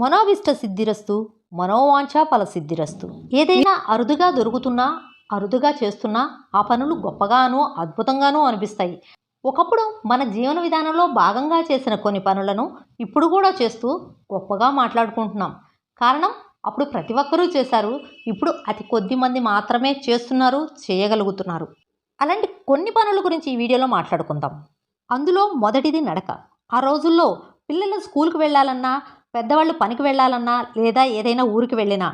మనోవిష్ట సిద్ధిరస్తు మనోవాంఛ ఫల సిద్ధిరస్తు. ఏదైనా అరుదుగా దొరుకుతున్నా అరుదుగా చేస్తున్నా ఆ పనులు గొప్పగానూ అద్భుతంగానూ అనిపిస్తాయి. ఒకప్పుడు మన జీవన విధానంలో భాగంగా చేసిన కొన్ని పనులను ఇప్పుడు కూడా చేస్తూ గొప్పగా మాట్లాడుకుంటున్నాం. కారణం అప్పుడు ప్రతి ఒక్కరూ చేశారు. ఇప్పుడు అతి కొద్ది మంది మాత్రమే చేస్తున్నారు చేయగలుగుతున్నారు. అలాంటి కొన్ని పనుల గురించి ఈ వీడియోలో మాట్లాడుకుందాం. అందులో మొదటిది నడక. ఆ రోజుల్లో పిల్లలు స్కూల్కి వెళ్ళాలన్నా పెద్దవాళ్ళు పనికి వెళ్ళాలన్నా లేదా ఏదైనా ఊరికి వెళ్ళినా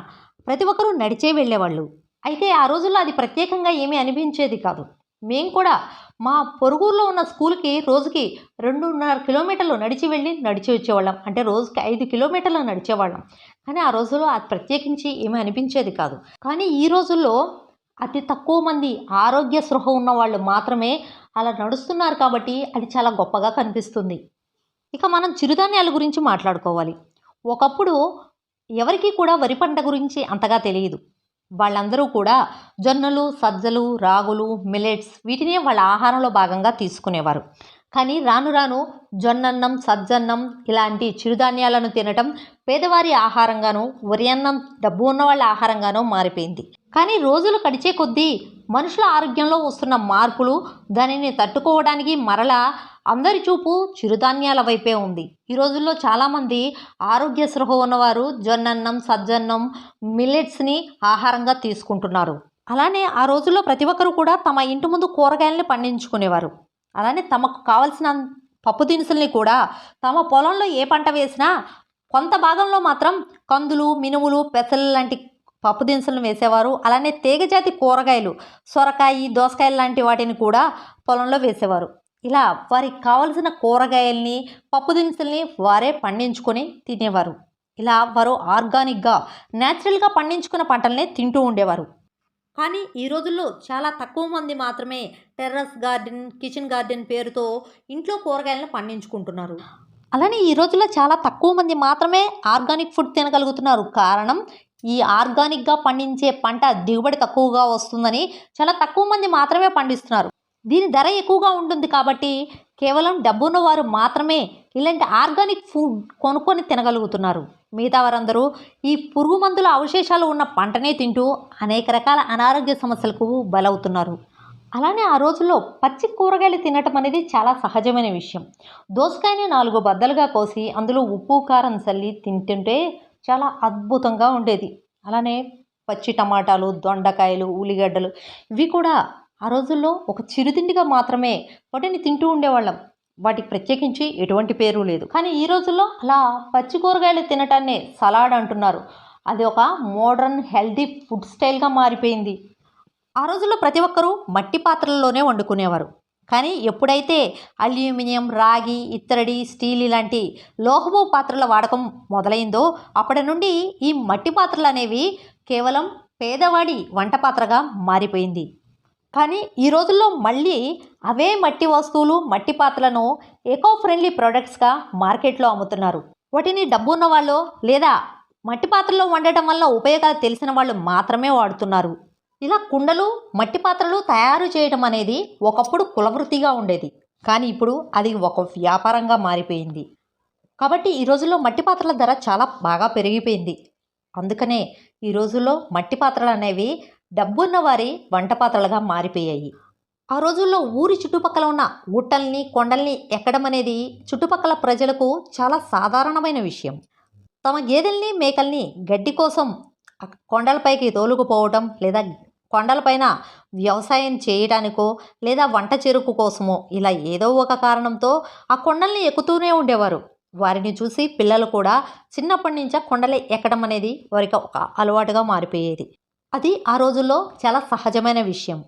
ప్రతి ఒక్కరూ నడిచే వెళ్ళేవాళ్ళు. అయితే ఆ రోజుల్లో అది ప్రత్యేకంగా ఏమీ అనిపించేది కాదు. మేము కూడా మా పొరుగురులో ఉన్న స్కూల్కి రోజుకి రెండున్నర కిలోమీటర్లు నడిచి వెళ్ళి నడిచి వచ్చేవాళ్ళం. అంటే రోజుకి ఐదు కిలోమీటర్లు నడిచేవాళ్ళం. కానీ ఆ రోజుల్లో అది ప్రత్యేకించి ఏమీ అనిపించేది కాదు. కానీ ఈ రోజుల్లో అతి తక్కువ మంది ఆరోగ్య స్పృహ ఉన్న వాళ్ళు మాత్రమే అలా నడుస్తున్నారు కాబట్టి అది చాలా గొప్పగా కనిపిస్తుంది. ఇక మనం చిరుధాన్యాల గురించి మాట్లాడుకోవాలి. ఒకప్పుడు ఎవరికీ కూడా వరి పంట గురించి అంతగా తెలియదు. వాళ్ళందరూ కూడా జొన్నలు సజ్జలు రాగులు మిలెట్స్ వీటినే వాళ్ళ ఆహారంలో భాగంగా తీసుకునేవారు. కానీ రాను రాను జొన్నన్నం సజ్జన్నం ఇలాంటి చిరుధాన్యాలను తినటం పేదవారి ఆహారంగానూ వరి అన్నం డబ్బు ఉన్న వాళ్ళ ఆహారంగానో మారిపోయింది. కానీ రోజులు గడిచే కొద్దీ మనుషుల ఆరోగ్యంలో వస్తున్న మార్పులు దానిని తట్టుకోవడానికి మరలా అందరి చూపు చిరుధాన్యాల వైపే ఉంది. ఈ రోజుల్లో చాలామంది ఆరోగ్య సృహ ఉన్నవారు జొన్నన్నం సజ్జన్నం మిల్లెట్స్ని ఆహారంగా తీసుకుంటున్నారు. అలానే ఆ రోజుల్లో ప్రతి ఒక్కరు కూడా తమ ఇంటి ముందు కూరగాయలని పండించుకునేవారు. అలానే తమకు కావలసిన పప్పు దినుసుల్ని కూడా తమ పొలంలో ఏ పంట వేసినా కొంత భాగంలో మాత్రం కందులు మినుములు పెసలు లాంటి పప్పు దినుసులను వేసేవారు. అలానే తీగజాతి కూరగాయలు సొరకాయ దోసకాయలు లాంటి వాటిని కూడా పొలంలో వేసేవారు. ఇలా వారికి కావలసిన కూరగాయల్ని పప్పు దినుసుల్ని వారే పండించుకొని తినేవారు. ఇలా వారు ఆర్గానిక్గా న్యాచురల్గా పండించుకున్న పంటల్ని తింటూ ఉండేవారు. కానీ ఈ రోజుల్లో చాలా తక్కువ మంది మాత్రమే టెర్రస్ గార్డెన్ కిచెన్ గార్డెన్ పేరుతో ఇంట్లో కూరగాయలను పండించుకుంటున్నారు. అలానే ఈ రోజుల్లో చాలా తక్కువ మంది మాత్రమే ఆర్గానిక్ ఫుడ్ తినగలుగుతున్నారు. కారణం ఈ ఆర్గానిక్గా పండించే పంట దిగుబడి తక్కువగా వస్తుందని చాలా తక్కువ మంది మాత్రమే పండిస్తున్నారు. దీని ధర ఎక్కువగా ఉంటుంది కాబట్టి కేవలం డబ్బున్న వారు మాత్రమే ఇలాంటి ఆర్గానిక్ ఫుడ్ కొనుక్కొని తినగలుగుతున్నారు. మిగతా వారందరూ ఈ పురుగు మందుల అవశేషాలు ఉన్న పంటనే తింటూ అనేక రకాల అనారోగ్య సమస్యలకు బలవుతున్నారు. అలానే ఆ రోజుల్లో పచ్చి కూరగాయలు తినటం అనేది చాలా సహజమైన విషయం. దోసకాయని నాలుగు బద్దలుగా కోసి అందులో ఉప్పు కారం చల్లి తింటుంటే చాలా అద్భుతంగా ఉండేది. అలానే పచ్చి టమాటాలు దొండకాయలు ఉల్లిగడ్డలు ఇవి కూడా ఆ రోజుల్లో ఒక చిరుతిండిగా మాత్రమే వాటిని తింటూ ఉండేవాళ్ళం. వాటికి ప్రత్యేకించి ఎటువంటి పేరు లేదు. కానీ ఈ రోజుల్లో అలా పచ్చి కూరగాయలు తినటాన్ని సలాడ్ అంటున్నారు. అది ఒక మోడర్న్ హెల్దీ ఫుడ్ స్టైల్గా మారిపోయింది. ఆ రోజుల్లో ప్రతి ఒక్కరూ మట్టి పాత్రల్లోనే వండుకునేవారు. కానీ ఎప్పుడైతే అల్యూమినియం రాగి ఇత్తడి స్టీల్ ఇలాంటి లోహపు పాత్రల వాడకం మొదలైందో అప్పటి నుండి ఈ మట్టి పాత్రలు అనేవి కేవలం పేదవాడి వంట పాత్రగా మారిపోయింది. కానీ ఈ రోజుల్లో మళ్ళీ అవే మట్టి వస్తువులు మట్టి పాత్రలను ఎకో ఫ్రెండ్లీ ప్రొడక్ట్స్గా మార్కెట్లో అమ్ముతున్నారు. వాటిని డబ్బు ఉన్నవాళ్ళు లేదా మట్టి పాత్రలో వండటం వల్ల ఉపయోగాలు తెలిసిన వాళ్ళు మాత్రమే వాడుతున్నారు. ఇలా కుండలు మట్టి పాత్రలు తయారు చేయడం అనేది ఒకప్పుడు కులవృత్తిగా ఉండేది. కానీ ఇప్పుడు అది ఒక వ్యాపారంగా మారిపోయింది. కాబట్టి ఈ రోజుల్లో మట్టి పాత్రల ధర చాలా బాగా పెరిగిపోయింది. అందుకనే ఈ రోజుల్లో మట్టి పాత్రలు అనేవి డబ్బున్న వారి వంట పాత్రలుగా మారిపోయాయి. ఆ రోజుల్లో ఊరి చుట్టుపక్కల ఉన్న గుట్టల్ని కొండల్ని ఎక్కడం అనేది చుట్టుపక్కల ప్రజలకు చాలా సాధారణమైన విషయం. తమ గేదెల్ని మేకల్ని గడ్డి కోసం కొండలపైకి తోలుకుపోవటం లేదా కొండలపైన వ్యవసాయం చేయడానికో లేదా వంట చెరుకు కోసమో ఇలా ఏదో ఒక కారణంతో ఆ కొండల్ని ఎక్కుతూనే ఉండేవారు. వారిని చూసి పిల్లలు కూడా చిన్నప్పటి నుంచే కొండలు ఎక్కడం అనేది వారికి ఒక అలవాటుగా మారిపోయేది. అది ఆ రోజుల్లో చాలా సహజమైన విషయం.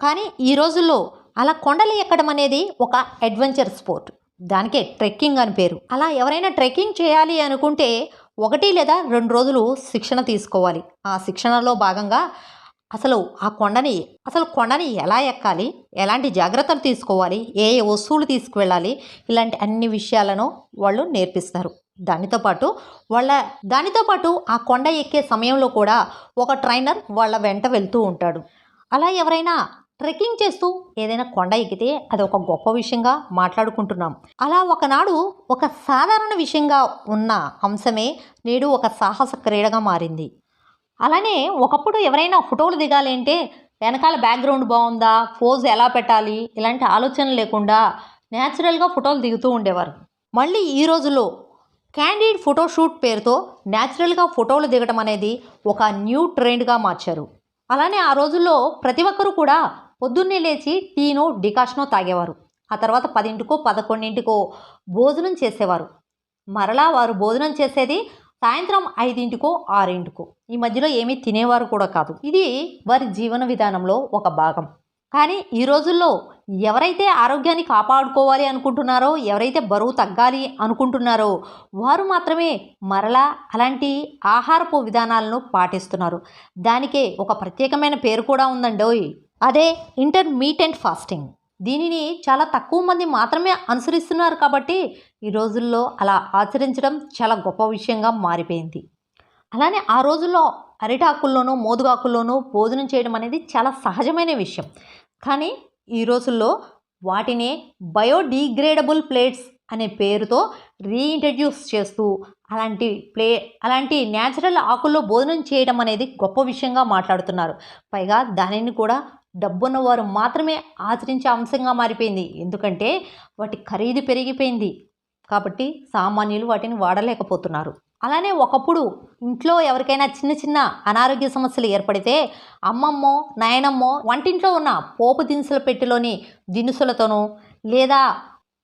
కానీ ఈ రోజుల్లో అలా కొండలు ఎక్కడం అనేది ఒక అడ్వెంచర్ స్పోర్ట్. దానికే ట్రెక్కింగ్ అని పేరు. అలా ఎవరైనా ట్రెక్కింగ్ చేయాలి అనుకుంటే ఒకటి లేదా రెండు రోజులు శిక్షణ తీసుకోవాలి. ఆ శిక్షణలో భాగంగా అసలు ఆ కొండని అసలు కొండని ఎలా ఎక్కాలి? ఎలాంటి జాగ్రత్తలు తీసుకోవాలి? ఏ ఏ వస్తువులు తీసుకువెళ్ళాలి? ఇలాంటి అన్ని విషయాలను వాళ్ళు నేర్పిస్తారు. దానితో పాటు వాళ్ళ దానితో పాటు ఆ కొండ ఎక్కే సమయంలో కూడా ఒక ట్రైనర్ వాళ్ళ వెంట వెళ్తూ ఉంటాడు. అలా ఎవరైనా ట్రెక్కింగ్ చేస్తూ ఏదైనా కొండ ఎక్కితే అది ఒక గొప్ప విషయంగా మాట్లాడుకుంటున్నాం. అలా ఒకనాడు ఒక సాధారణ విషయంగా ఉన్న అంశమే నేడు ఒక సాహస క్రీడగా మారింది. అలానే ఒకప్పుడు ఎవరైనా ఫోటోలు దిగాలి అంటే వెనకాల బ్యాక్గ్రౌండ్ బాగుందా? పోజ్ ఎలా పెట్టాలి? ఇలాంటి ఆలోచన లేకుండా న్యాచురల్గా ఫోటోలు దిగుతూ ఉండేవారు. మళ్ళీ ఈ రోజుల్లో క్యాండిడ్ ఫోటోషూట్ పేరుతో న్యాచురల్గా ఫోటోలు దిగడం అనేది ఒక న్యూ ట్రెండ్గా మార్చారు. అలానే ఆ రోజుల్లో ప్రతి ఒక్కరూ కూడా పొద్దున్నే లేచి టీనో డికాషనో తాగేవారు. ఆ తర్వాత పదింటికో పదకొండింటికో భోజనం చేసేవారు. మరలా వారు భోజనం చేసేది సాయంత్రం ఐదింటికో ఆరింటికో. ఈ మధ్యలో ఏమీ తినేవారు కూడా కాదు. ఇది వారి జీవన విధానంలో ఒక భాగం. కానీ ఈ రోజుల్లో ఎవరైతే ఆరోగ్యాన్ని కాపాడుకోవాలి అనుకుంటున్నారో ఎవరైతే బరువు తగ్గాలి అనుకుంటున్నారో వారు మాత్రమే మరలా అలాంటి ఆహారపు విధానాలను పాటిస్తున్నారు. దానికే ఒక ప్రత్యేకమైన పేరు కూడా ఉందండి అదే ఇంటర్మీడియంట్ ఫాస్టింగ్. దీనిని చాలా తక్కువ మంది మాత్రమే అనుసరిస్తున్నారు కాబట్టి ఈ రోజుల్లో అలా ఆచరించడం చాలా గొప్ప విషయంగా మారిపోయింది. అలానే ఆ రోజుల్లో అరిటాకుల్లోనూ మోదుగాకుల్లోనూ భోజనం చేయడం అనేది చాలా సహజమైన విషయం. కానీ ఈ రోజుల్లో వాటిని బయోడీగ్రేడబుల్ ప్లేట్స్ అనే పేరుతో రీఇంట్రడ్యూస్ చేస్తూ అలాంటి ప్లే అలాంటి న్యాచురల్ ఆకుల్లో భోజనం చేయడం అనేది గొప్ప విషయంగా మాట్లాడుతున్నారు. పైగా దానిని కూడా డబ్బున్న వారు మాత్రమే ఆచరించే అంశంగా మారిపోయింది. ఎందుకంటే వాటి ఖరీదు పెరిగిపోయింది. కాబట్టి సామాన్యులు వాటిని వాడలేకపోతున్నారు. అలానే ఒకప్పుడు ఇంట్లో ఎవరికైనా చిన్న చిన్న అనారోగ్య సమస్యలు ఏర్పడితే అమ్మమ్మో నాయనమ్మో వంటింట్లో ఉన్న పోపు దినుసుల పెట్టెలోని దినుసులతోనూ లేదా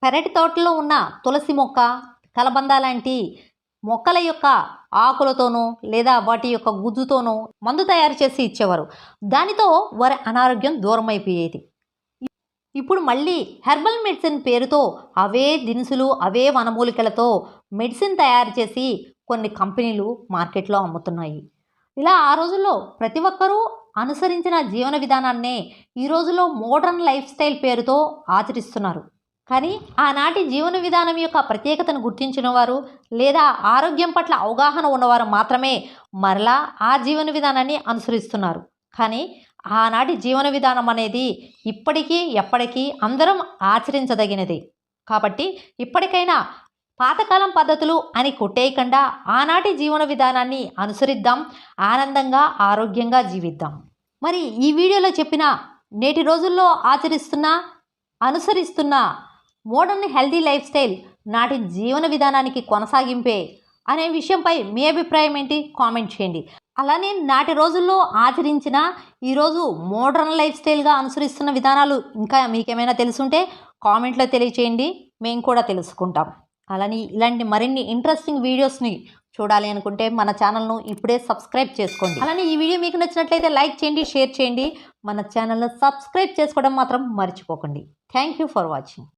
పెరటి తోటలో ఉన్న తులసి మొక్క కలబంద లాంటి మొక్కల యొక్క ఆకులతోనూ లేదా వాటి యొక్క గుజ్జుతోనూ మందు తయారు చేసి ఇచ్చేవారు. దానితో వారి అనారోగ్యం దూరం అయిపోయేది ఇప్పుడు మళ్ళీ హెర్బల్ మెడిసిన్ పేరుతో అవే దినుసులు అవే వనమూలికలతో మెడిసిన్ తయారు చేసి కొన్ని కంపెనీలు మార్కెట్లో అమ్ముతున్నాయి. ఇలా ఆ రోజుల్లో ప్రతి ఒక్కరూ అనుసరించిన జీవన విధానాన్నే ఈ రోజుల్లో మోడర్న్ లైఫ్ స్టైల్ పేరుతో ఆచరిస్తున్నారు. కానీ ఆనాటి జీవన విధానం యొక్క ప్రత్యేకతను గుర్తించిన వారు లేదా ఆరోగ్యం పట్ల అవగాహన ఉన్నవారు మాత్రమే మరలా ఆ జీవన విధానాన్ని అనుసరిస్తున్నారు. కానీ ఆనాటి జీవన విధానం అనేది ఇప్పటికీ ఎప్పటికీ అందరం ఆచరించదగినది. కాబట్టి ఇప్పటికైనా పాతకాలం పద్ధతులు అని కొట్టేయకుండా ఆనాటి జీవన విధానాన్ని అనుసరిద్దాం ఆనందంగా ఆరోగ్యంగా జీవిద్దాం. మరి ఈ వీడియోలో చెప్పిన నేటి రోజుల్లో ఆచరిస్తున్న అనుసరిస్తున్న మోడర్న్ హెల్దీ లైఫ్ స్టైల్ నాటి జీవన విధానానికి కొనసాగింపే అనే విషయంపై మీ అభిప్రాయం ఏంటి? కామెంట్ చేయండి. అలానే నాటి రోజుల్లో ఆచరించిన ఈరోజు మోడర్న్ లైఫ్ స్టైల్గా అనుసరిస్తున్న విధానాలు ఇంకా మీకేమైనా తెలుసుంటే కామెంట్లో తెలియచేయండి. మేము కూడా తెలుసుకుంటాం. అలానే ఇలాంటి మరిన్ని ఇంట్రెస్టింగ్ వీడియోస్ని చూడాలి అనుకుంటే మన ఛానల్ను ఇప్పుడే సబ్స్క్రైబ్ చేసుకోండి. అలానే ఈ వీడియో మీకు నచ్చినట్లయితే లైక్ చేయండి షేర్ చేయండి. మన ఛానల్ను సబ్స్క్రైబ్ చేసుకోవడం మాత్రం మర్చిపోకండి. Thank you for watching.